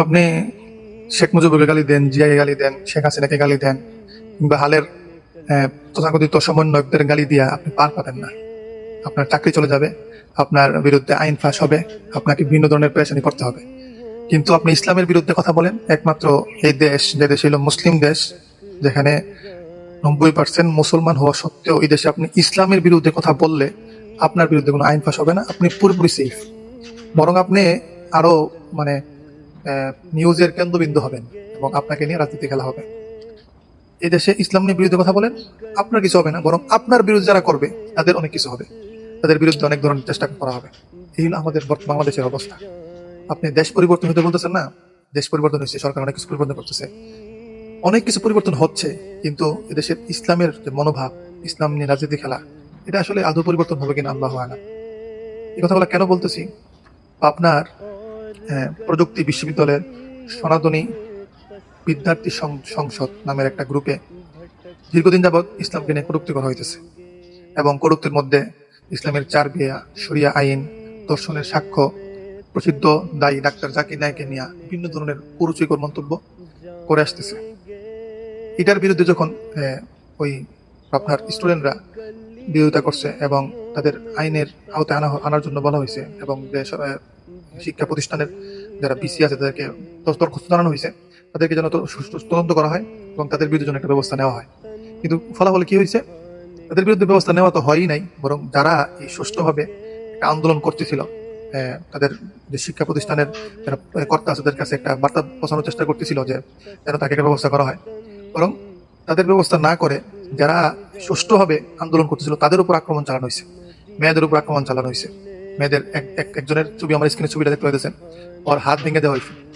আপনি শেখ মুজিবুরকে গালি দেন, জিয়াকে গালি দেন, শেখ হাসিনাকে গালি দেন, কিংবা হালের তথাকথিত সমন্বয়কদের গালি দিয়া আপনি পার পাবেন না। আপনার চাকরি চলে যাবে, আপনার বিরুদ্ধে আইন ফাঁস হবে, আপনাকে বিভিন্ন ধরনের পেরেশানি করতে হবে। কিন্তু আপনি ইসলামের বিরুদ্ধে কথা বলেন, একমাত্র এই দেশ, যে দেশ হলো মুসলিম দেশ, যেখানে নব্বই পার্সেন্ট মুসলমান হওয়া সত্ত্বেও এই দেশে আপনি ইসলামের বিরুদ্ধে কথা বললে আপনার বিরুদ্ধে কোনো আইন ফাঁস হবে না, আপনি পুরোপুরি সেফ বরং আপনি আরও মানে নিউজের কেন্দ্রবিন্দু হবেন এবং আপনাকে নিয়ে রাজনীতি খেলা হবে। এই দেশে ইসলাম নিয়ে বিরুদ্ধে কথা বলেন, আপনার কিছু হবে না, বরং আপনার বিরুদ্ধে যারা করবে, তাদের অনেক কিছু হবে। তাদের বিরুদ্ধে অনেক ধরনের চেষ্টা করা হবে। এই হলো আমাদের বাংলাদেশের অবস্থা। আপনি দেশ পরিবর্তন হতে বলতেছেন না? দেশ পরিবর্তন হচ্ছে সরকার অনেক কিছু পরিবর্তন করতেছে। অনেক কিছু পরিবর্তন হচ্ছে, কিন্তু এদেশের ইসলামের যে মনোভাব, ইসলাম নিয়ে রাজনীতি খেলা, এটা আসলে আদৌ পরিবর্তন হবে কিনা আল্লাহ আলাম। এই কথাগুলো কেন বলতেছি? আপনার প্রযুক্তি বিশ্ববিদ্যালয়ের সনাতনী বিদ্যার্থী সংসদ নামের একটা গ্রুপে দীর্ঘদিন যাবৎ ইসলামকে নিয়ে কটুক্তি করা হইতেছে এবং কটুক্তির মধ্যে ইসলামের চার বিয়া শরিয়া আইন, দর্শনের সাক্ষ্য, প্রসিদ্ধ দায়ী ডাক্তার জাকির নায়কে নিয়ে বিভিন্ন ধরনের কুরুচিকর মন্তব্য করে আসতেছে। এটার বিরুদ্ধে যখন ওই আপনার স্টুডেন্টরা বিরোধিতা করছে এবং তাদের আইনের আওতায় আনা আনার জন্য বলা হয়েছে এবং শিক্ষা প্রতিষ্ঠানের যারা বিসি আছে, তাদেরকে দর- দরখাস্ত জানানো হয়েছে, তাদেরকে যেন তদন্ত করা হয় এবং তাদের বিরুদ্ধে যেন একটা ব্যবস্থা নেওয়া হয়। কিন্তু ফলাফল কি হয়েছে? তাদের বিরুদ্ধে ব্যবস্থা নেওয়া তো হয়ই নাই, বরং যারা এই সুষ্ঠুভাবে একটা আন্দোলন করতেছিল তাদের যে শিক্ষা প্রতিষ্ঠানের যারা কর্তা আছে, তাদের কাছে একটা বার্তা পৌঁছানোর চেষ্টা করতেছিল যে যেন তাকে একটা ব্যবস্থা করা হয়। বরং তাদের ব্যবস্থা না করে যারা সুষ্ঠুভাবে আন্দোলন করতেছিল, তাদের উপর আক্রমণ চালানো হয়েছে, মেয়েদের উপর আক্রমণ চালানো হয়েছে। মেয়েদের এক- এক- একজনের ছবি আমার স্ক্রিনে ছবিটা দেখতে পাইতেছেন। ওর হাত ভেঙে দেওয়া হয়েছে।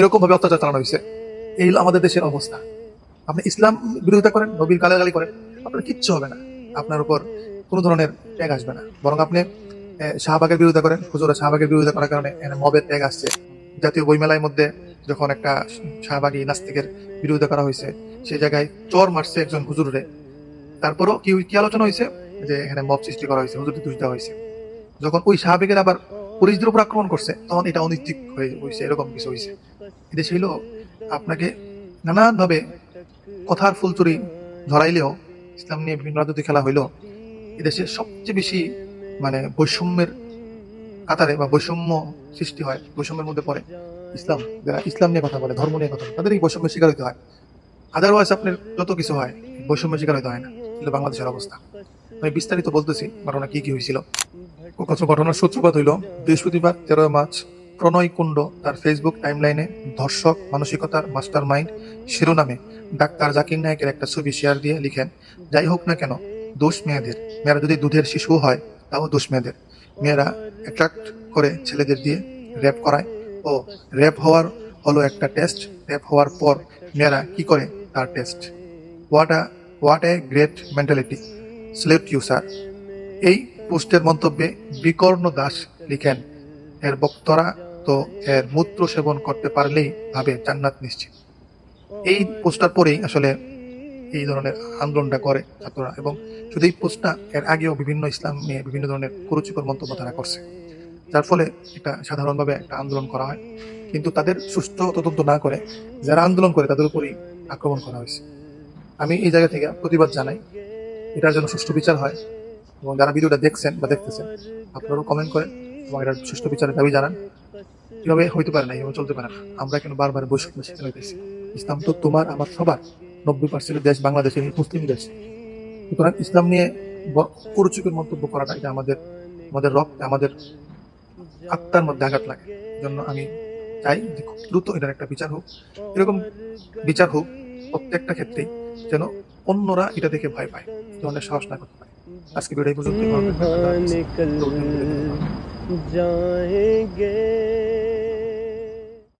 এরকম ভাবে অত্যাচার চালানো হয়েছে। এই হলো আমাদের দেশের অবস্থা। আপনি ইসলাম বিরোধিতা করেন, নবীর গালাগালি করেন, আপনার কিচ্ছু হবে না। আপনার উপর কোনো ধরনের ট্যাগ আসবে না। বরং আপনি শাহবাগের বিরোধিতা করেন, হুজুরা শাহবাগের বিরোধিতা করার কারণে মবের ট্যাগ আসছে। জাতীয় বইমেলার মধ্যে যখন একটা শাহবাগী নাস্তিকের বিরোধিতা করা হয়েছে সেই জায়গায় চর মারছে একজন হুজুরে তারপরও কি কি আলোচনা হয়েছে? যে এখানে মব সৃষ্টি করা হয়েছে হুজুরকে দোষ দেওয়া হয়েছে। যখন ওই সাহাবেগের আবার পুলিশদের উপর আক্রমণ করছে, তখন এটা অনৈতিক হয়ে হয়েছে এরকম কিছু হয়েছে এদেশে হইল আপনাকে নানানভাবে কথার ফুলচুরি ধরাইলেও ইসলাম নিয়ে বিভিন্ন রাজনীতি খেলা হইলেও এদেশে সবচেয়ে বেশি মানে বৈষম্যের কাতারে বা বৈষম্য সৃষ্টি হয়, বৈষম্যের মধ্যে পড়ে ইসলাম। যারা ইসলাম নিয়ে কথা বলে, ধর্ম নিয়ে কথা বলে তাদের এই বৈষম্যের শিকার হইতে হয়। আদারওয়াইজ আপনার যত কিছু হয়, বৈষম্যের শিকার হইতে হয় না। বাংলাদেশের অবস্থা। আমি বিস্তারিত বলতেছি, ঘটনা কি কি হয়েছিল কত ঘটনার সূত্রপাত হইল, বৃহস্পতিবার তেরোই মার্চ প্রণয় কুণ্ড তার ফেসবুক টাইমলাইনে ধর্ষক মানসিকতার মাস্টার মাইন্ড শিরোনামে ডাক্তার জাকির নায়কের একটা ছবি শেয়ার দিয়ে লিখেন, যাই হোক না কেন, দোষ মেয়েদের। মেয়েরা যদি দুধের শিশু হয়, তাও দোষ মেয়েদের। মেয়েরা অ্যাট্রাক্ট করে ছেলেদের দিয়ে র্যাপ করায়। ও র্যাপ হওয়ার হলো একটা টেস্ট র্যাপ হওয়ার পর মেয়েরা কি করে? তার test what a what a great mentality salute you sir এই পোস্টের মন্তব্যে বিকর্ণ দাস লিখেন, এর বক্তরা তো এর মূত্র সেবন করতে পারলেই ভাবে জান্নাত নিশ্চিত। এই পোস্টার পরেই আসলে এই ধরনের আন্দোলনটা করে ছাত্ররা এবং শুধু এই পোস্টটা, এর আগেও বিভিন্ন ইসলাম নিয়ে বিভিন্ন ধরনের কুরুচিকর মন্তব্য তারা করছে। যার ফলে এটা সাধারণভাবে একটা আন্দোলন করা হয়। কিন্তু তাদের সুষ্ঠু তদন্ত না করে যারা আন্দোলন করে তাদের উপরই আক্রমণ করা হয়েছে। আমি এই জায়গা থেকে প্রতিবাদ জানাই। এটার জন্য সুষ্ঠু বিচার হয়। এবং যারা ভিডিওটা দেখছেন বা দেখতেছেন, আপনারাও কমেন্ট করেন এবং এটার সুষ্ঠু বিচারের দাবি জানান। এভাবে হইতে পারে না এভাবে চলতে পারে না। আমরা কেন বারবার বৈষম্য শিকার হইতেছি ইসলাম তো তোমার, আমার সবার। নব্বই পার্সেন্ট দেশ বাংলাদেশের মুসলিম দেশ। সুতরাং ইসলাম নিয়ে কুরুচিকর মন্তব্য করাটা এটা আমাদের আমাদের রক্ত, আমাদের আত্মার মধ্যে আঘাত লাগে। জন্য আমি চাই যে খুব দ্রুত এটার একটা বিচার হোক। এরকম বিচার হোক প্রত্যেকটা ক্ষেত্রেই যেন অন্যরা এটা দেখে ভয় পায়। ধরনের সাহস না করতে আজকে ভিডিও এই পর্যন্ত यहाँ निकल जाएंगे